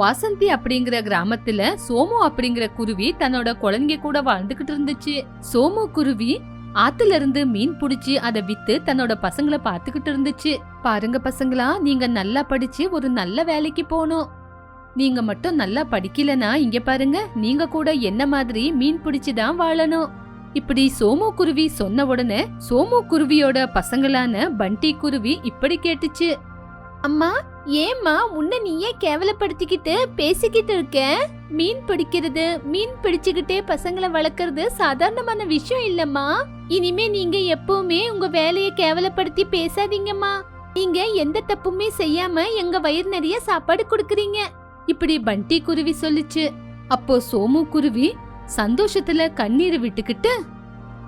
வாசந்தி அப்படிங்கிற கிராமத்துல சோமு அப்படிங்கிற குருவி தன்னோட குழந்தைங்க கூட வாழ்ந்துகிட்டு இருந்துச்சு. சோமு குருவி ஆத்துல இருந்து மீன் புடிச்சு அதை வித்து தன்னோட பசங்களை பாத்துக்கிட்டு இருந்துச்சு. பாருங்க பசங்களா நீங்க நல்லா படிச்சு ஒரு நல்ல வேலைக்கு போகணும். நீங்க மட்டும் நல்லா படிக்கலனா இங்க பாருங்க நீங்க கூட என்ன மாதிரி மீன் பிடிச்சு தான் வாழணும். இப்படி சோமு குருவி சொன்ன உடனே சோமு குருவியோட பசங்களான பண்டி குருவி இப்படி கேட்டுச்சு. அம்மா ஏம்மா உன்னை நீயே கேவலப்படுத்திக்கிட்டு பேசிக்கிட்டு இருக்க? மீன் பிடிக்கிறது மீன் பிடிச்சுக்கிட்டே பசங்களை வளர்க்கறது சாதாரணமான விஷயம் இல்லம்மா. இனிமே நீங்க எப்பவுமே உங்க வேலையை கேவலப்படுத்தி பேசாதீங்கம்மா. நீங்க எந்த தப்புமே செய்யாம எங்க வயிறு நிறைய சாப்பாடு கொடுக்குறீங்க. இப்படி பண்டி குருவி சொல்லுச்சு. அப்போ சோமு குருவி சந்தோஷத்துல கண்ணீர் விட்டுக்கிட்டு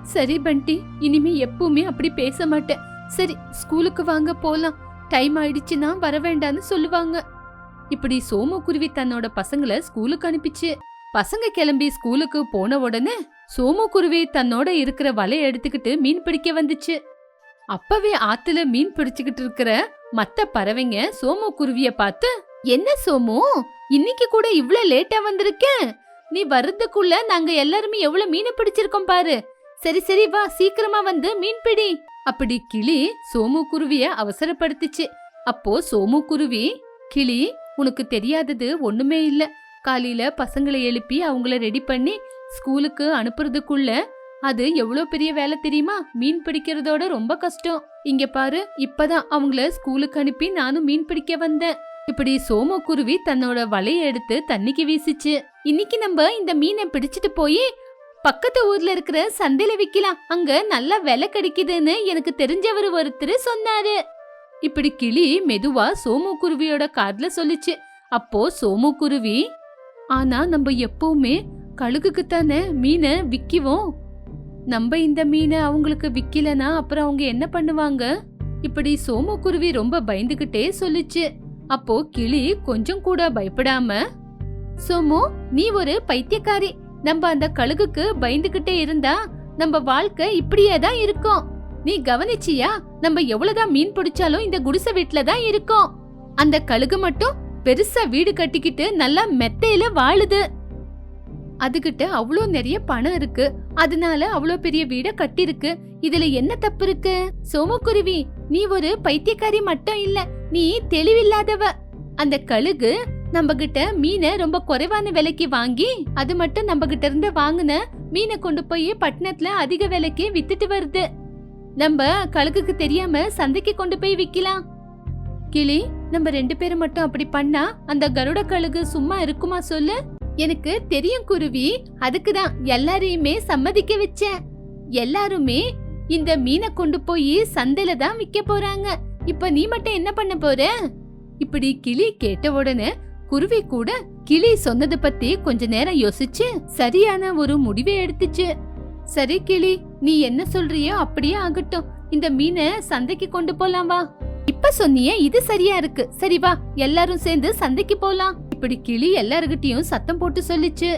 சரி பண்டி இனிமே எப்பவுமே அப்படி பேச மாட்டேன். சரி ஸ்கூலுக்கு வாங்க போலாம். டைம் ஆயிடுச்சுன்னா வர வேண்டாம்னு சொல்லுவாங்க. இப்படி சோமு குருவி தன்னோட பசங்களை ஸ்கூலுக்கு அனுப்பிச்சு பசங்க கிளம்பி ஸ்கூலுக்கு போன உடனே சோமு குருவி தன்னோட இருக்கிற வலையை எடுத்துக்கிட்டு மீன் பிடிக்க வந்துச்சு. அப்பவே ஆத்துல மீன் பிடிச்சுக்கிட்டு இருக்கிற மத்த பறவைங்க சோமு குருவிய பார்த்து என்ன சோமு இன்னைக்கு கூட இவ்ளோ லேட்டா வந்திருக்க? நீ வர்றதுக்குள்ள நாங்க எல்லாருமே எவ்வளவு மீனை பிடிச்சிருக்கோம் பாரு. சரி சரி வா சீக்கிரமா வந்து மீன் பிடி. அப்படி கிளி சோமு குருவிய அவசரப்படுத்திச்சு. அப்போ சோமு குருவி கிளி உனக்கு தெரியாதது ஒண்ணுமே இல்ல. காலையில பசங்களை எழுப்பி அவங்கள ரெடி பண்ணி ஸ்கூலுக்கு அனுப்புறதுக்குள்ள அது எவ்வளோ பெரிய வேலை தெரியுமா? மீன் பிடிக்கிறதோட ரொம்ப கஷ்டம். இங்க பாரு இப்பதான் அவங்கள ஸ்கூலுக்கு அனுப்பி நானும் மீன் பிடிக்க வந்தேன். இப்படி சோமு குருவி தன்னோட வலையை எடுத்து தண்ணிக்கு வீசிச்சு. இன்னைக்கு நம்ம இந்த மீனை பிடிச்சிட்டு போய் பக்கத்து ஊர்ல இருக்கிற சந்தையில விக்கலாம். அங்க நல்ல விலை கிடைக்குதுன்னு எனக்கு தெரிஞ்சவர் ஒருத்தர் சொன்னாரு. இப்படி கிளி மெதுவா சோமு குருவியோட காதுல சொல்லுச்சு. அப்போ சோமு குருவி ஆனா நம்ம எப்பவுமே கழுகுக்கு தானே மீனை விக்கிவோம். நம்ம இந்த மீனை அவங்களுக்கு விக்கலனா அப்புறம் அவங்க என்ன பண்ணுவாங்க? இப்படி சோமு குருவி ரொம்ப பயந்துகிட்டே சொல்லுச்சு. அப்போ கிளி கொஞ்சம் கூட பயப்படாம சோமு நீ ஒரு பைத்தியக்காரி. நம்ம அந்த கழுகுக்கு பயந்துகிட்டே இருந்தா நம்ம வாழ்க்கை இப்படியே தான் இருக்கும். நீ கவனிச்சியா? நம்ம எவ்வளவுதான் மீன் பிடிச்சாலும் இந்த குடிசை வீட்டுல தான் இருக்கோம். அந்த கழுகு மட்டும் பெருசா வீடு கட்டிக்கிட்டு நல்லா மெத்தையில வாழுது. அதுகிட்ட அவ்வளோ நிறைய பணம் இருக்கு. அதனால அவ்வளோ பெரிய வீட கட்டிருக்கு இதுல என்ன தப்பு இருக்கு? சோமக்குருவி நீ ஒரு பைத்தியக்காரி மட்டும் இல்ல. நீ தெளிவில்லாதவ. அந்த கழுகு நம்ம கிட்ட மீனை ரொம்ப குறைவான விலைக்கு வாங்கி அது மட்டும் நம்ம கிட்ட இருந்து வாங்கின மீனை கொண்டு போய் பட்டணத்துல அதிக விலைக்கு வித்துட்டு வருது. நம்ம கழுகுக்கு தெரியாம சந்தைக்கு கொண்டு போய் விக்கலாம். கிளி நம்ம ரெண்டு பேரும் மட்டும் அப்படி பண்ணா அந்த கருட கழுகு சும்மா இருக்குமா சொல்லு? எனக்கு தெரியும் குருவி அதுக்கு தான் எல்லாரையுமே சம்மதிக்க வச்சேன். எல்லாருமே இந்த மீனை கொண்டு போய் சந்தையில தான் விக்க போறாங்க. இப்ப நீ மட்டும் என்ன பண்ண போற? இப்படி கிளி கேட்ட உடனே குருவி கூட கிளி சொன்னது பத்தி கொஞ்ச நேரம் யோசிச்சு சரியான ஒரு முடிவை எடுத்துச்சு. சரி கிளி நீ என்ன சொல்றியோ அப்படியே ஆகட்டும். இந்த மீனை சந்தைக்கு கொண்டு போலாம் வா. இப்ப சொன்னியே இது சரியா இருக்கு. சரி வா எல்லாரும் சேர்ந்து சந்தைக்கு போலாம். இப்படி கிளி எல்லாருகிட்டயும் சத்தம் போட்டு சொல்லிச்சு.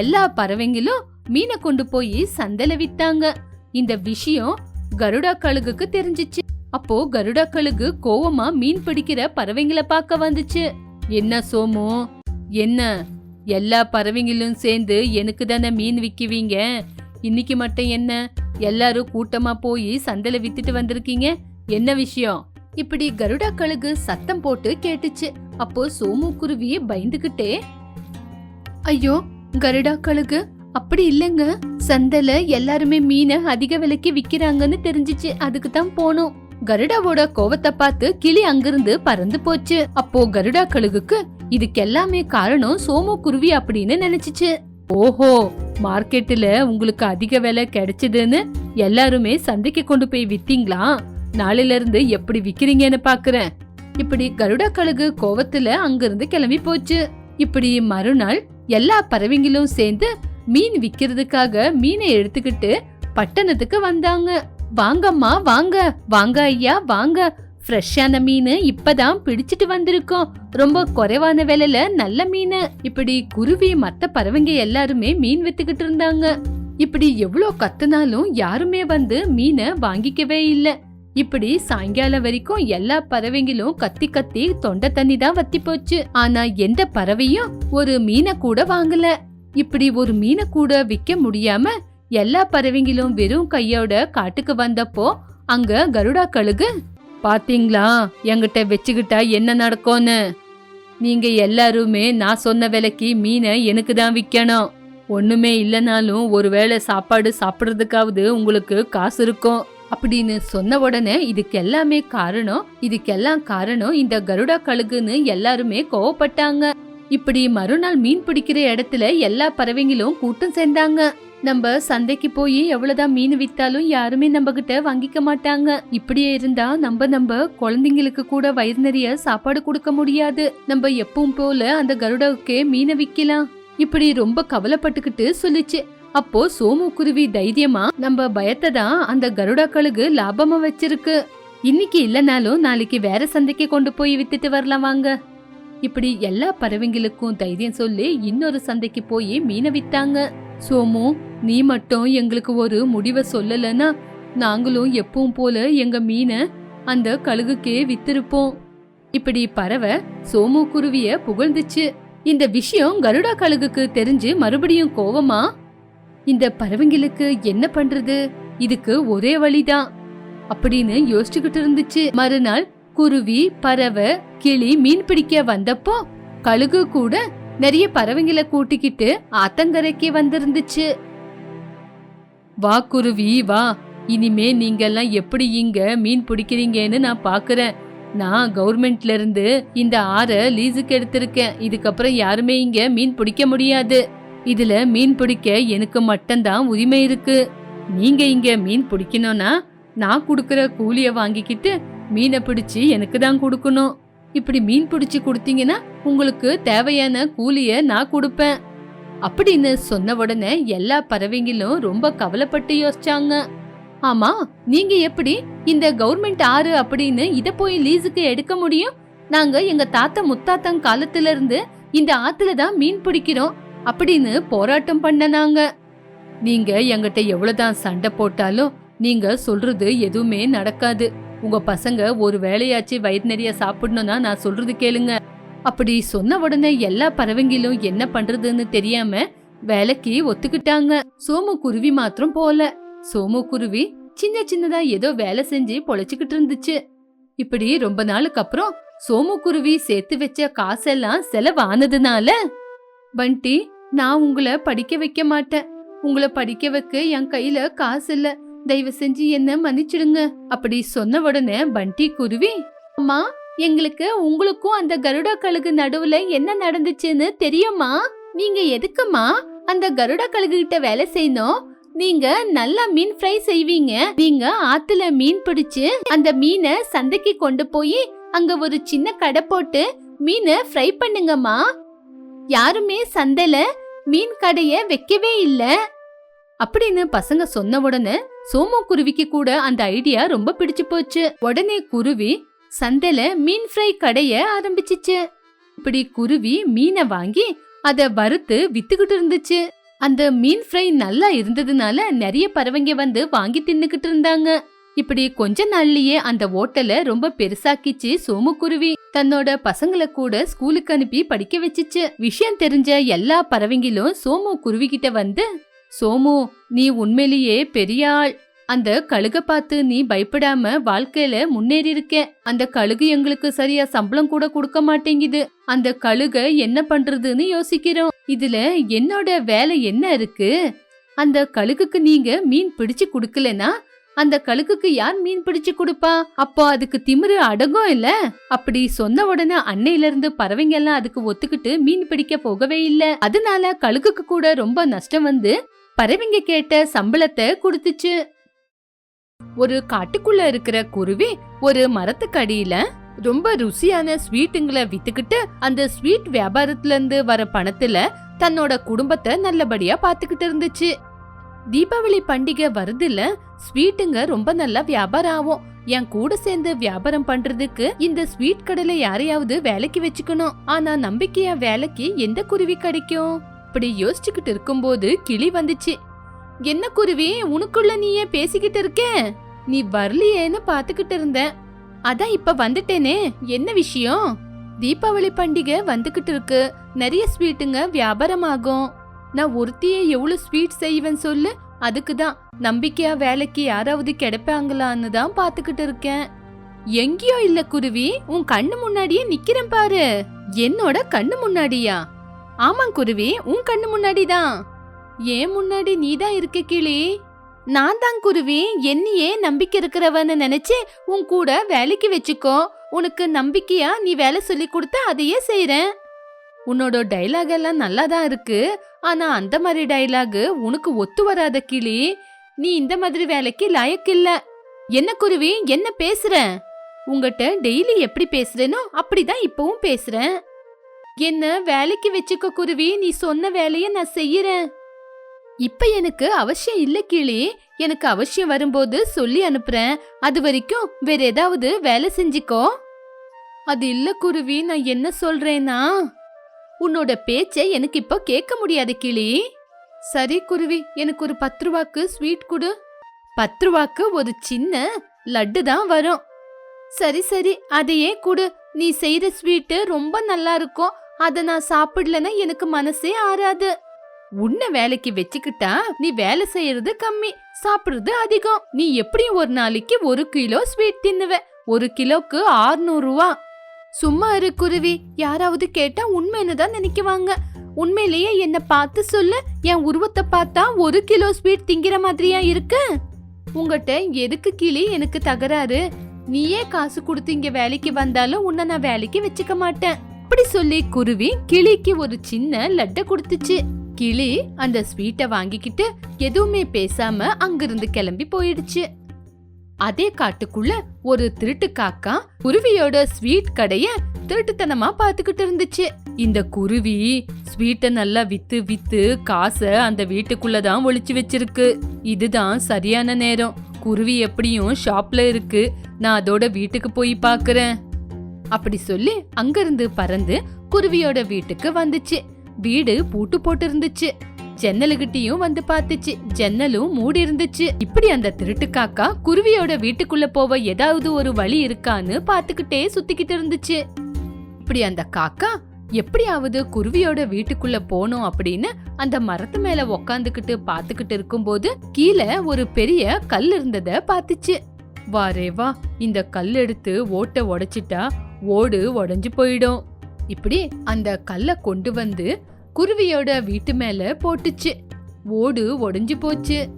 எல்லா பறவைங்களும் மீனை கொண்டு போய் சந்தையில வித்தாங்க. இந்த விஷயம் கருடா கழுகுக்கு தெரிஞ்சிச்சு. அப்போ கருடா கழுகு கோவமா மீன் பிடிக்கிற பறவைங்கள பார்க்க வந்துச்சு. என்ன சோமு? என்ன? எல்லா பறவைங்களும் சேர்ந்து எனக்கு தானே மீன் விற்குவீங்க? இன்னைக்கு மட்டும் என்ன? எல்லாரும் கூட்டமா போய் சந்தையில வித்துட்டு வந்திருக்கீங்க? என்ன விஷயம்? இப்படி கருடா கழுகு சத்தம் போட்டு கேட்டுச்சு. அப்போ சோமு குருவி பயந்துகிட்டே ஐயோ கருடா கழுகு அப்படி இல்லைங்க. சந்தையில எல்லாருமே மீனை அதிக விலைக்கு விக்கிறாங்கன்னு தெரிஞ்சிச்சு. அதுக்கு தான் போனோம். கருடாவோட கோவத்தை பார்த்து கிளி அங்கிருந்து பறந்து போச்சு. அப்போ கருடா கழுகுக்கு இதுக்கெல்லாமே காரணம் சோமோ குருவி அப்படின்னு நினைச்சிச்சு. ஓஹோ மார்க்கெட்டுல உங்களுக்கு அதிக விலை கிடைச்சதுன்னு எல்லாருமே சந்தைக்கு கொண்டு போய் வித்தீங்களா? நாளில இருந்து எப்படி விக்கிறீங்கன்னு பாக்குறேன். இப்படி கருடா கழுகு கோவத்துல அங்கிருந்து கிளம்பி போச்சு. இப்படி மறுநாள் எல்லா பறவைங்களும் சேர்ந்து மீன் விக்கிறதுக்காக மீனை எடுத்துக்கிட்டு பட்டணத்துக்கு வந்தாங்க. வாங்கம்மா வாங்க. வாங்க ஐயா வாங்க. ஃப்ரெஷ்ஷான மீன் இப்பதான் பிடிச்சிட்டு வந்திருக்கோம். ரொம்ப குறைவான விலையில நல்ல மீன். இப்படி குருவி மத்த பறவைங்க எல்லாருமே மீன் வித்துக்கிட்டு இருந்தாங்க. இப்படி எவ்வளோ கத்துனாலும் யாருமே வந்து மீனை வாங்கிக்கவே இல்லை. இப்படி சாயங்காலம் வரைக்கும் எல்லா பறவைங்களும் கத்தி கத்தி தொண்டை தண்ணி தான் வத்தி போச்சு. ஆனா எந்த பறவையும் ஒரு மீனை கூட வாங்கல. இப்படி ஒரு மீனை கூட விக்க முடியாம எல்லா பறவைங்களும் வெறும் கையோட காட்டுக்கு வந்தப்போ அங்க கருடா கழுகு பாத்தீங்களா? என்கிட்ட வச்சுக்கிட்டா என்ன நடக்கும்னு? நீங்க எல்லாருமே நான் சொன்ன விலைக்கு மீனை எனக்கு தான் விற்கணும் ஒண்ணுமே இல்லைனாலும் ஒருவேளை சாப்பாடு சாப்பிட்றதுக்காவது உங்களுக்கு காசு இருக்கும். அப்படின்னு சொன்ன உடனே இதுக்கு எல்லாமே காரணம் இதுக்கெல்லாம் காரணம் இந்த கருடா கழுகுன்னு எல்லாருமே கோவப்பட்டாங்க. இப்படி மறுநாள் மீன் பிடிக்கிற இடத்துல எல்லா பறவைங்களும் கூட்டம் சேர்ந்தாங்க. நம்ம சந்தைக்கு போய் எவ்வளவுதான் மீன் வித்தாலும் யாருமே நம்ம கிட்ட வாங்கிக்க மாட்டாங்க. இப்படியே இருந்தா நம்ம நம்ம குழந்தைங்களுக்கு கூட வயிறு நிறைய சாப்பாடு கொடுக்க முடியாது. நம்ம எப்பவும் போல அந்த கருடாவுக்கே மீனை விக்கலாம். இப்படி ரொம்ப கவலைப்பட்டுக்கிட்டு சொல்லுச்சு. அப்போ சோமு குருவி தைரியமா நம்ம பயத்தை தான் அந்த கருடா கழுகு லாபமா வச்சிருக்கு. இன்னைக்கு இல்லைனாலும் நாளைக்கு வேற சந்தைக்கு கொண்டு போய் வித்துட்டு வரலாம் வாங்க. இப்படி எல்லா பறவைங்களுக்கும் தைரியம் சொல்லி இன்னொரு சந்தைக்கு போய் மீனை வித்தாங்க. சோமு நீ மட்டும் எங்களுக்கு ஒரு முடிவை சொல்லலன்னா நாங்களும் எப்பவும் போல எங்க மீனை அந்த கழுகுக்கே வித்திருப்போம். இப்படி பறவை சோமு குருவிய புகழ்ந்துச்சு. இந்த விஷயம் கருடா கழுகுக்கு தெரிஞ்சு மறுபடியும் கோவமா? இந்த பறவைங்களுக்கு என்ன பண்றது? இதுக்கு ஒரே வழிதான் அப்படின்னு யோசிச்சுக்கிட்டு இருந்துச்சு. மறுநாள் குருவி பறவை கிளி மீன் பிடிக்க வந்தப்போ கழுகு கூட நிறைய பறவைங்களை கூட்டிக்கிட்டு ஆத்தங்கரைக்கு வந்திருந்துச்சு. வா குருவி வா. இனிமே நீங்கெல்லாம் எப்படி இங்க மீன் பிடிக்கிறீங்கன்னு நான் பாக்குறேன். நான் கவர்மெண்ட்ல இருந்து இந்த ஆற லீஸுக்கு எடுத்திருக்கேன். இதுக்கப்புறம் யாருமே இங்க மீன் பிடிக்க முடியாது. இதுல மீன் பிடிக்க எனக்கு மட்டும்தான் உரிமை இருக்கு. நீங்க இங்க மீன் பிடிக்கணும்னா நான் கொடுக்கற கூலிய வாங்கிக்கிட்டு மீனை பிடிச்சி எனக்கு தான் கொடுக்கணும். இப்படி மீன் பிடிச்சு கொடுத்தீங்கன்னா உங்களுக்கு தேவையான கூலிய நான் கொடுப்பேன். அப்படின்னு சொன்ன உடனே எல்லா பறவைங்களும் ரொம்ப கவலைப்பட்டு யோசிச்சாங்க. ஆமா நீங்க எப்படி இந்த கவர்மெண்ட் ஆறு அப்படின்னு இத போய் லீஸுக்கு எடுக்க முடியும்? நாங்க எங்க தாத்தா முத்தாத்தன் காலத்துல இருந்து இந்த ஆத்துல தான் மீன் பிடிக்கிறோம் அப்படின்னு போராட்டம் பண்ணனாங்க நீங்க. எங்கிட்ட எவ்வளவுதான் சண்டை போட்டாலும் நீங்க சொல்றது எதுவுமே நடக்காது. உங்க பசங்க ஒரு வேலையாச்சு வயிறு நிறைய சாப்பிடணும்னா நான் சொல்றது கேளுங்க. அப்படி சொன்ன உடனே எல்லா பறவைங்களும் என்ன பண்றதுன்னு தெரியாம வேலைக்கு ஒத்துக்கிட்டாங்க. சோமு குருவி மாத்திரம் போல. சோமு குருவி சின்ன சின்னதா ஏதோ வேலை செஞ்சு பொழைச்சுக்கிட்டு இருந்துச்சு. இப்படி ரொம்ப நாளுக்கு அப்புறம் சோமு குருவி சேர்த்து வச்ச காசெல்லாம் செலவானதுனால பண்டி நான் உங்களை படிக்க வைக்க மாட்டேன். உங்களை படிக்க வைக்க என் கையில காசு இல்லை. தயவு செஞ்சு என்ன மன்னிச்சிடுங்க. அப்படி சொன்ன உடனே பண்டி குருவி அம்மா எங்களுக்கு உங்களுக்கும் அந்த கருடா கழுகு நடுவுல என்ன நடந்துச்சுன்னு தெரியுமா? நீங்க எதுக்குமா அந்த கருடா கழுகு கிட்ட வேலை செய்யணும்? நீங்க நல்லா மீன் ஃப்ரை செய்வீங்க. நீங்க ஆத்துல மீன் பிடிச்சு அந்த மீனை சந்தைக்கு கொண்டு போய் அங்க ஒரு சின்ன கடை போட்டு மீனை ஃப்ரை பண்ணுங்கம்மா. யாருமே சந்தையில மீன் கடைய வைக்கவே இல்ல. அப்படின்னு பசங்க சொன்ன உடனே சோமு குருவிக்கு கூட அந்த ஐடியா ரொம்ப பிடிச்சு போச்சு. உடனே குருவி சந்தையில மீன் ஃப்ரை கடைய ஆரம்பிச்சிச்சு. இப்படி குருவி மீனை வாங்கி அத வறுத்து வித்துக்கிட்டு இருந்துச்சு. அந்த மீன் ஃப்ரை நல்லா இருந்ததுனால நிறைய பறவைங்க வந்து வாங்கி தின்னுக்கிட்டு இருந்தாங்க. இப்படி கொஞ்ச நாள்லயே அந்த ஓட்டல ரொம்ப பெருசாக்கிச்சு சோமுக்குருவி தன்னோட பசங்கள கூட ஸ்கூலுக்கு அனுப்பி படிக்க வச்சுச்சு. விஷயம் தெரிஞ்ச எல்லா பறவைங்களும் சோமு குருவி கிட்ட வந்து சோமு நீ உண்மையிலேயே பெரிய ஆள். அந்த கழுக பார்த்து நீ பயப்படாம வாழ்க்கையில முன்னேறி இருக்க அந்த கழுகு எங்களுக்கு சரியா சம்பளம் கூட கொடுக்க மாட்டேங்குது. அந்த கழுக என்ன பண்றதுன்னு யோசிக்கிறோம். இதுல என்னோட வேலை என்ன இருக்கு? அந்த கழுகுக்கு நீங்க மீன் பிடிச்சு கொடுக்கலனா? அந்த கழுகுக்கு யார் மீன் பிடிச்சு கொடுப்பா? அப்போ அதுக்கு திமிரு அடங்கும் இல்ல? அப்படி சொன்ன உடனே அன்னையில இருந்து பறவைங்க எல்லாம் அதுக்கு ஒத்துக்கிட்டு மீன் பிடிக்க போகவே இல்ல. அதனால கழுகுக்கு கூட ரொம்ப நஷ்டம் வந்து பறவைங்க கேட்ட சம்பளத்தை கொடுத்துச்சு. ஒரு காட்டுக்குள்ள இருக்கிற குருவி ஒரு மரத்துக்கடியில ரொம்ப ருசியான ஸ்வீட்டுங்களை வித்துக்கிட்டு அந்த ஸ்வீட் வியாபாரத்துல இருந்து வர பணத்துல தன்னோட குடும்பத்தை நல்லபடியா பாத்துக்கிட்டு இருந்துச்சு. தீபாவளி பண்டிகை வருதுல ஸ்வீட்டுங்க ரொம்ப நல்லா வியாபாரம் ஆகும். என் கூட சேர்ந்து வியாபாரம் பண்றதுக்கு இந்த ஸ்வீட் கடையில யாரையாவது வேலைக்கு வச்சுக்கணும். ஆனா நம்பிக்கையா வேலைக்கு எந்த குருவி கிடைக்கும்? அப்படி யோசிச்சுக்கிட்டு இருக்கும்போது கிளி வந்துச்சு. என்ன குருவி உனக்குள்ள நீயே பேசிக்கிட்டு இருக்க? நீ வரலையேன்னு பாத்துக்கிட்டு இருந்தேன் அதான் இப்ப வந்துட்டேனே என்ன விஷயம்? தீபாவளி பண்டிகை வந்துகிட்டு இருக்கு. நிறைய ஸ்வீட்டுங்க வியாபாரமாகும். நான் ஒருத்தியே எவ்வளவு ஸ்வீட் செய்வேன் சொல்லு. அதுக்கு தான் நம்பிக்கையா வேலைக்கு யாராவது கிடைப்பாங்களான்னு தான் பாத்துக்கிட்டு இருக்கேன். எங்கேயோ இல்ல குருவி உன் கண்ணு முன்னாடியே நிக்கிறேன் பாரு. என்னோட கண்ணு முன்னாடியா? ஆமாங்க குருவி உன் கண்ணு முன்னாடி தான் ஏன் முன்னாடி நீ தான் இருக்க கிளி நான் தான் குருவி என்னையே நம்பிக்கை இருக்கிறவன்னு நினைச்சு உன் கூட வேலைக்கு வச்சுக்கோ. உனக்கு நம்பிக்கையா நீ வேலை சொல்லி கொடுத்தா அதையே செய்யறேன் உன்னோட டைலாக் எல்லாம் நல்லா தான் இருக்கு. ஆனா அந்த மாதிரி டைலாக் உனக்கு ஒத்து வராத கிளி நீ இந்த மாதிரி வேலைக்கு லாயக்கில்ல என்ன குருவி என்ன பேசுற? உங்ககிட்ட டெய்லி எப்படி பேசுறேனோ அப்படிதான் இப்பவும் பேசுறேன். என்ன வேலைக்கு வச்சுக்க குருவி நீ சொன்ன வேலைய நான் செய்யறேன். இப்ப எனக்கு அவசியம் இல்ல கிளி எனக்கு அவசியம் வரும்போது சொல்லி அனுப்புறேன். அது வரைக்கும் வேற ஏதாவது வேலை செஞ்சுக்கோ. அது இல்ல குருவி நான் என்ன சொல்றேன்னா உன்னோட பேச்சை எனக்கு இப்போ கேட்க முடியாது கிளி சரி குருவி எனக்கு ஒரு பத்து ரூபாக்கு ஸ்வீட் கொடு. பத்து ரூபாக்கு ஒரு சின்ன லட்டு தான் வரும். சரி சரி அதையே கொடு. நீ செய்யற ஸ்வீட்டு ரொம்ப நல்லா இருக்கும். அத நான் சாப்பிடலன்னா எனக்கு மனசே ஆறாது. உன்னை வேலைக்கு வச்சுக்கிட்டா நீ வேலை செய்யறது கம்மி சாப்பிடுறது அதிகம். நீ எப்படியும் ஒரு நாளைக்கு ஒரு கிலோ ஸ்வீட் தின்னுவ? ஒரு கிலோக்கு 600 ரூபா. சும்மா இரு குருவி. யாராவது கேட்டா உண்மைன்னு தான் நினைக்குவாங்க? உண்மையிலேயே என்ன பார்த்து சொல்லு. என் உருவத்தை பார்த்தா ஒரு கிலோ ஸ்வீட் திங்கிற மாதிரியா இருக்கு? உங்ககிட்ட எதுக்கு கிளி எனக்கு தகராறு? நீயே காசு கொடுத்து இங்க வேலைக்கு வந்தாலும் உன்னை நான் வேலைக்கு வச்சுக்க மாட்டேன். அப்படி சொல்லி குருவி கிளிக்கு ஒரு சின்ன லட்டை கொடுத்துச்சு. கிளி அந்த ஸ்வீட்டை வாங்கிக்கிட்டு எதுவுமே பேசாம அங்கிருந்து கிளம்பி போயிடுச்சு. அதே காட்டுக்குள்ள ஒரு திருட்டு காக்கா குருவியோட ஸ்வீட் கடைய திருட்டுத்தனமா பாத்துக்கிட்டு இருந்துச்சு. இந்த குருவி ஸ்வீட்டை நல்லா வித்து வித்து காசை அந்த வீட்டுக்குள்ளதான் தான் வச்சிருக்கு. இதுதான் சரியான நேரம். குருவி எப்படியும் ஷாப்ல இருக்கு. நான் அதோட வீட்டுக்கு போய் பாக்குறேன் அப்படி சொல்லி அங்கிருந்து பறந்து குருவியோட வீட்டுக்கு வந்துச்சு. வீடு பூட்டு போட்டு இருந்துச்சு ஜன்னலுகிட்டயும் வந்து பார்த்துச்சு. ஜன்னலும் மூடி இருந்துச்சு இப்படி அந்த திருட்டு காக்கா குருவியோட வீட்டுக்குள்ள போக ஏதாவது ஒரு வழி இருக்கான்னு பாத்துக்கிட்டே சுத்திக்கிட்டு இருந்துச்சு. இப்படி அந்த காக்கா எப்படியாவது குருவியோட வீட்டுக்குள்ள போனோம் அப்படின்னு அந்த மரத்து மேல உக்காந்துக்கிட்டு பாத்துக்கிட்டு இருக்கும்போது கீழே ஒரு பெரிய கல் இருந்தத பாத்துச்சு வாரே வா இந்த கல் எடுத்து ஓட்ட உடைச்சிட்டா ஓடு உடஞ்சு போயிடும். இப்படி அந்த கல்லை கொண்டு வந்து குருவியோட வீட்டு மேல போட்டுச்சு. ஓடு உடஞ்சு போச்சு.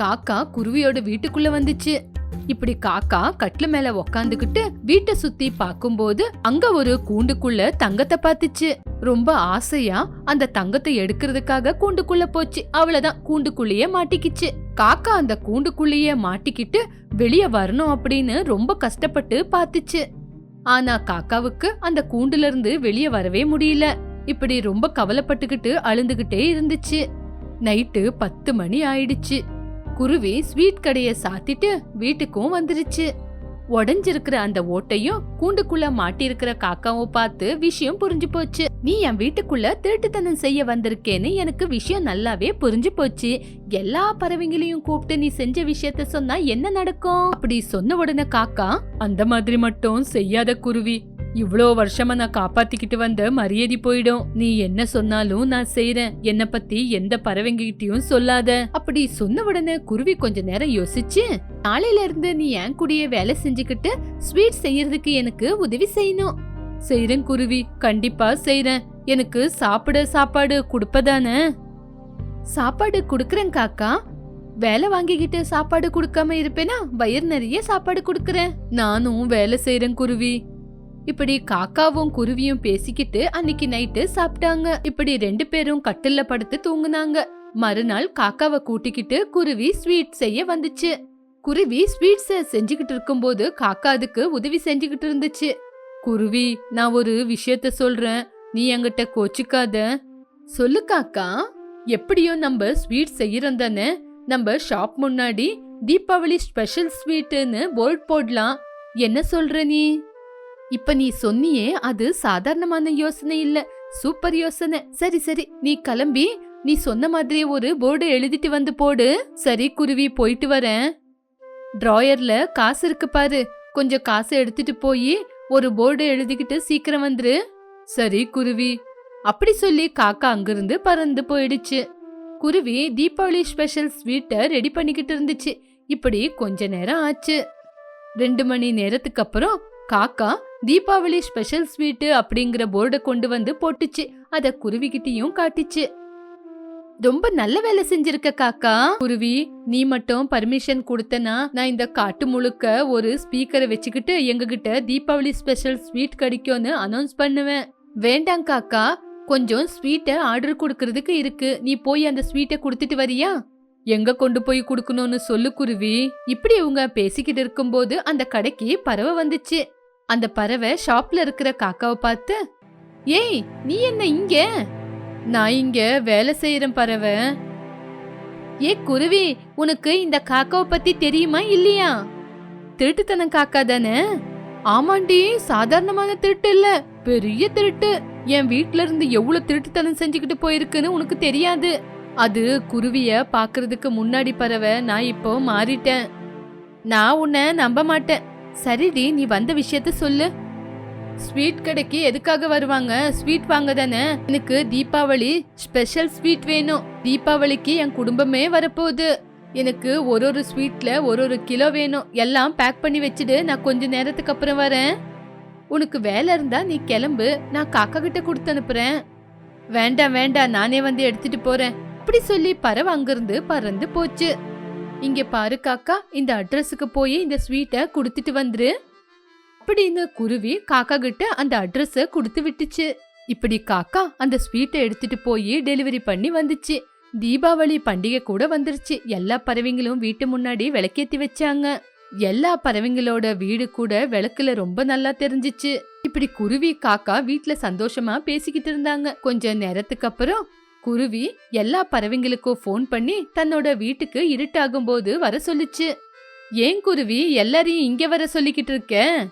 காக்கா குருவியோட வீட்டுக்குள்ள வந்துச்சு. இப்படி காக்கா கட்ல மேல உக்காந்துக்கிட்டு வீட்டை சுத்தி பாக்கும்போது அங்க ஒரு கூண்டுக்குள்ள தங்கத்தை பாத்துச்சு ரொம்ப ஆசையா அந்த தங்கத்தை எடுக்கிறதுக்காக கூண்டுக்குள்ள போச்சு. அவ்வளவுதான் கூண்டுக்குள்ளேயே மாட்டிக்கிச்சு. காக்கா அந்த கூண்டுக்குள்ளேயே மாட்டிக்கிட்டு வெளியே வரணும் அப்படின்னு ரொம்ப கஷ்டப்பட்டு பாத்துச்சு ஆனா காக்காவுக்கு அந்த கூண்டுல இருந்து வெளியே வரவே முடியல. இப்படி ரொம்ப கவலைப்பட்டுக்கிட்டு அழுந்துகிட்டே இருந்துச்சு. நைட்டு பத்து மணி ஆயிடுச்சு. குருவி ஸ்வீட் கடைய சாத்திட்டு வீட்டுக்கும் வந்துருச்சு. உடஞ்சிருக்கிற அந்த ஓட்டையும் கூண்டுக்குள்ள மாட்டியிருக்கிற காக்காவும் பார்த்து விஷயம் புரிஞ்சு போச்சு. நீ என் வீட்டுக்குள்ள திருட்டுத்தனம் செய்ய வந்திருக்கேன்னு எனக்கு விஷயம் நல்லாவே புரிஞ்சு போச்சு. எல்லா பறவைங்களையும் கூப்பிட்டு நீ செஞ்ச விஷயத்த சொன்னா என்ன நடக்கும்? அப்படி சொன்ன உடனே காக்கா அந்த மாதிரி மட்டும் செய்யாத குருவி. இவ்வளோ வருஷமா நான் காப்பாத்திக்கிட்டு வந்த மரியாதை போயிடும். நீ என்ன சொன்னாலும் நான் செய்யறேன் என்ன பத்தி எந்த பறவைங்ககிட்டயும் சொல்லாத. அப்படி சொன்ன உடனே குருவி கொஞ்ச நேரம் யோசிச்சு நாளையில இருந்து நீ என் கூடயே வேலை செஞ்சுக்கிட்டு ஸ்வீட் செய்யறதுக்கு எனக்கு உதவி செய்யணும். செய்றேன் குருவி கண்டிப்பா செய்றேன். எனக்கு சாப்பிட சாப்பாடு கொடுப்பதானே? சாப்பாடு குடுக்கறேன் காக்கா. வேலை வாங்கிக்கிட்டு சாப்பாடு கொடுக்காம இருப்பேனா? வயிறு நிறைய சாப்பாடு கொடுக்கறேன். நானும் வேலை செய்யறேன் குருவி. இப்படி காக்காவும் குருவியும் பேசிக்கிட்டு அன்னைக்கு நைட்டு சாப்பிட்டாங்க. இப்படி ரெண்டு பேரும் கட்டில்ல படுத்து தூங்குனாங்க. மறுநாள் காக்காவை கூட்டிக்கிட்டு குருவி ஸ்வீட் செய்ய வந்துச்சு. குருவி ஸ்வீட்ஸை செஞ்சுக்கிட்டு இருக்கும்போது காக்கா அதுக்கு உதவி செஞ்சுக்கிட்டு இருந்துச்சு. குருவி நான் ஒரு விஷயத்த சொல்றேன். நீ என்கிட்ட கோச்சிக்காத. சொல்லு காக்கா. எப்படியோ நம்ம ஸ்வீட் செய்யறோம் தானே. நம்ம ஷாப் முன்னாடி தீபாவளி ஸ்பெஷல் ஸ்வீட்டுன்னு போர்ட் போடலாம். என்ன சொல்ற நீ? இப்ப நீ சொன்னியே அது சாதாரணமான யோசனை இல்ல. சூப்பர் யோசனை. சரி சரி. நீ கிளம்பி நீ சொன்ன மாதிரி ஒரு போர்டு எழுதிட்டு வந்து போடு. சரி குருவி போயிட்டு வரேன். டிராயர்ல காசு இருக்கு பாரு. கொஞ்சம் காசை எடுத்துட்டு போய் ஒரு போர்டு எழுதிக்கிட்டு சீக்கிரம் வந்துரு. சரி குருவி. அப்படி சொல்லி காக்கா அங்கிருந்து பறந்து போயிடுச்சு. குருவி தீபாவளி ஸ்பெஷல் ஸ்வீட்டை ரெடி பண்ணிக்கிட்டு இருந்துச்சு. இப்படி கொஞ்ச நேரம் ஆச்சு. ரெண்டு மணி நேரத்துக்கு அப்புறம் காக்கா தீபாவளி ஸ்பெஷல் ஸ்வீட்டு அப்படிங்கிற போர்டை கொண்டு வந்து போட்டுச்சு. அதை குருவிகிட்டயும் காட்டிச்சு. ரொம்ப நல்ல வேலை செஞ்சிருக்க காக்கா. குருவி நீ மட்டும் பர்மிஷன் கொடுத்தனா நான் இந்த காட்டு முழுக்க ஒரு ஸ்பீக்கரை வச்சுக்கிட்டு எங்ககிட்ட தீபாவளி ஸ்பெஷல் ஸ்வீட் கிடைக்கும்னு அனௌன்ஸ் பண்ணுவேன். வேண்டாம் காக்கா. கொஞ்சம் ஸ்வீட்டை ஆர்டர் கொடுக்கறதுக்கு இருக்கு. நீ போய் அந்த ஸ்வீட்டை கொடுத்துட்டு வரியா? எங்க கொண்டு போய் கொடுக்கணும்னு சொல்லு குருவி. இப்படி இவங்க பேசிக்கிட்டு இருக்கும்போது அந்த கடைக்கு பறவை வந்துச்சு. அந்த பறவை ஷாப்ல இருக்கிற காக்காவை பார்த்து ஏய் நீ என்ன இங்கே? நான் இங்க வேலை செய்யறேன் பறவை ஏ குருவி உனக்கு இந்த காக்காவை பத்தி தெரியுமா இல்லையா? திருட்டுத்தனம் காக்கா தானே? ஆமாண்டி சாதாரணமான திருட்டு இல்ல பெரிய திருட்டு. என் வீட்ல இருந்து எவ்வளவு திருட்டுத்தனம் செஞ்சுக்கிட்டு போயிருக்குன்னு உனக்கு தெரியாது. அது குருவிய பாக்குறதுக்கு முன்னாடி பறவை நான் இப்போ மாறிட்டேன். நான் உன்னை நம்ப மாட்டேன். சரிடி நீ வந்த விஷயத்த சொல்லு. ஸ்வீட் கடைக்கு எதுக்காக வருவாங்க? ஸ்வீட் வாங்க தானே எனக்கு தீபாவளி ஸ்பெஷல் ஸ்வீட் வேணும். தீபாவளிக்கு என் குடும்பமே வரப்போகுது. எனக்கு ஒரு ஒரு ஸ்வீட்ல ஒரு ஒரு கிலோ வேணும். எல்லாம் பேக் பண்ணி வச்சுட்டு நான் கொஞ்ச நேரத்துக்கு அப்புறம் வரேன். உனக்கு வேலை இருந்தா நீ கிளம்பு நான் காக்கா கிட்ட கொடுத்து அனுப்புறேன். வேண்டாம் வேண்டாம் நானே வந்து எடுத்துட்டு போறேன். அப்படி சொல்லி பறவை அங்கிருந்து பறந்து போச்சு. இங்க பாரு காக்கா இந்த அட்ரஸுக்கு போய் இந்த ஸ்வீட்டை கொடுத்துட்டு வந்துரு. அப்படின்னு குருவி காக்கா கிட்ட அந்த அட்ரஸ கொடுத்து விட்டுச்சு. இப்படி காக்கா அந்த ஸ்வீட்டை எடுத்துட்டு போய் டெலிவரி பண்ணி வந்துச்சு. தீபாவளி பண்டிகை கூட வந்துருச்சு. எல்லா பறவைங்களும் வீட்டு முன்னாடி விளக்கேத்தி வச்சாங்க. எல்லா பறவைங்களோட வீடு கூட விளக்குல ரொம்ப நல்லா தெரிஞ்சிச்சு. இப்படி குருவி காக்கா வீட்ல சந்தோஷமா பேசிக்கிட்டு இருந்தாங்க. கொஞ்ச நேரத்துக்கு அப்புறம் குருவி எல்லா பறவைங்களுக்கும் ஃபோன் பண்ணி தன்னோட வீட்டுக்கு இருட்டாகும் போது வர சொல்லுச்சு. ஏன் குருவி எல்லாரையும் இங்க வர சொல்லிக்கிட்டு இருக்க?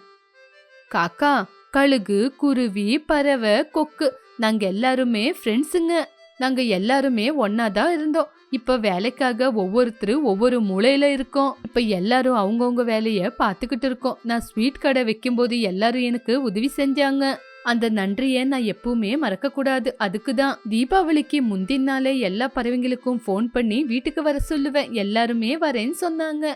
காக்கா கழுகு குருவி பறவை கொக்கு. நாங்க எல்லாருமே ஃப்ரெண்ட்ஸுங்க நாங்க எல்லாருமே ஒன்னா தான் இருந்தோம். இப்ப வேலைக்காக ஒவ்வொருத்தர் ஒவ்வொரு மூலையில இருக்கோம். இப்ப எல்லாரும் அவங்கவுங்க வேலைய பாத்துக்கிட்டு இருக்கோம். நான் ஸ்வீட் கடை வைக்கும்போது எல்லாரும் எனக்கு உதவி செஞ்சாங்க. அந்த நன்றிய நான் எப்பவுமே மறக்க கூடாது அதுக்கு தான் தீபாவளிக்கு முந்தின நாளே எல்லா பறவைங்களுக்கும் ஃபோன் பண்ணி வீட்டுக்கு வர சொல்லுவேன். எல்லாருமே வரேன்னு சொன்னாங்க.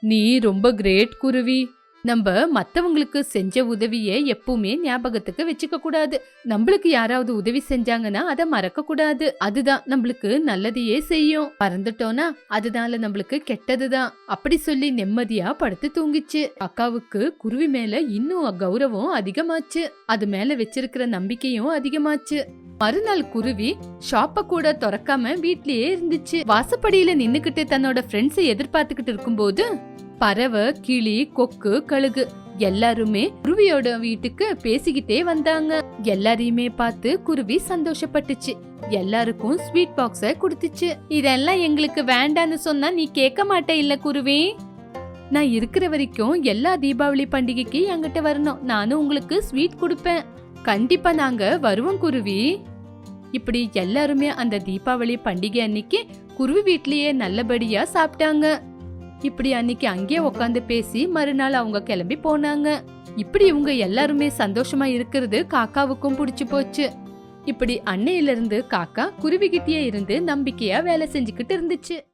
நீ ரொம்ப கிரேட் குருவி. நம்ம மத்தவங்களுக்கு செஞ்ச உதவியை எப்பவுமே ஞாபகத்துக்கு வச்சுக்க கூடாது. நம்மளுக்கு யாராவது உதவி செஞ்சாங்கன்னா அதை மறக்க கூடாது. அதுதான் நம்மளுக்கு நல்லதையே செய்யும். பறந்துட்டோம்னா அதனால நம்மளுக்கு கெட்டதுதான். அப்படி சொல்லி நிம்மதியா படுத்து தூங்கிச்சு. அக்காவுக்கு குருவி மேல இன்னும் கௌரவம் அதிகமாச்சு. அது மேல வச்சிருக்கிற நம்பிக்கையும் அதிகமாச்சு. மறுநாள் குருவி ஷாப்ப கூட திறக்காம வீட்லயே இருந்துச்சு. வாசப்படியில நின்னுக்கிட்டு தன்னோட ஃப்ரெண்ட்ஸை எதிர்பார்த்துக்கிட்டு இருக்கும்போது பறவை கிளி கொக்கு கழுகு எல்லாருமே குருவியோட வீட்டுக்கு பேசிக்கிட்டே வந்தாங்க. எல்லாரையுமே பார்த்து குருவி சந்தோஷப்பட்டுச்சு. எல்லாருக்கும் ஸ்வீட் பாக்ஸ கொடுத்துச்சு. இதெல்லாம் எங்களுக்கு வேண்டான்னு சொன்னா நீ கேட்க மாட்டே இல்ல குருவி. நான் இருக்கிற வரைக்கும் எல்லா தீபாவளி பண்டிகைக்கு என்கிட்ட வரணும். நானும் உங்களுக்கு ஸ்வீட் கொடுப்பேன். கண்டிப்பா நாங்க வருவோம் குருவி. இப்படி எல்லாருமே அந்த தீபாவளி பண்டிகை அன்னைக்கு குருவி வீட்லயே நல்லபடியா சாப்பிட்டாங்க. இப்படி அன்னைக்கு அங்கேயே உட்காந்து பேசி மறுநாள் அவங்க கிளம்பி போனாங்க. இப்படி இவங்க எல்லாருமே சந்தோஷமா இருக்கிறது காக்காவுக்கும் பிடிச்சு போச்சு. இப்படி அன்னையிலிருந்து காக்கா குருவிகிட்டே இருந்து நம்பிக்கையா வேலை செஞ்சுக்கிட்டு இருந்துச்சு.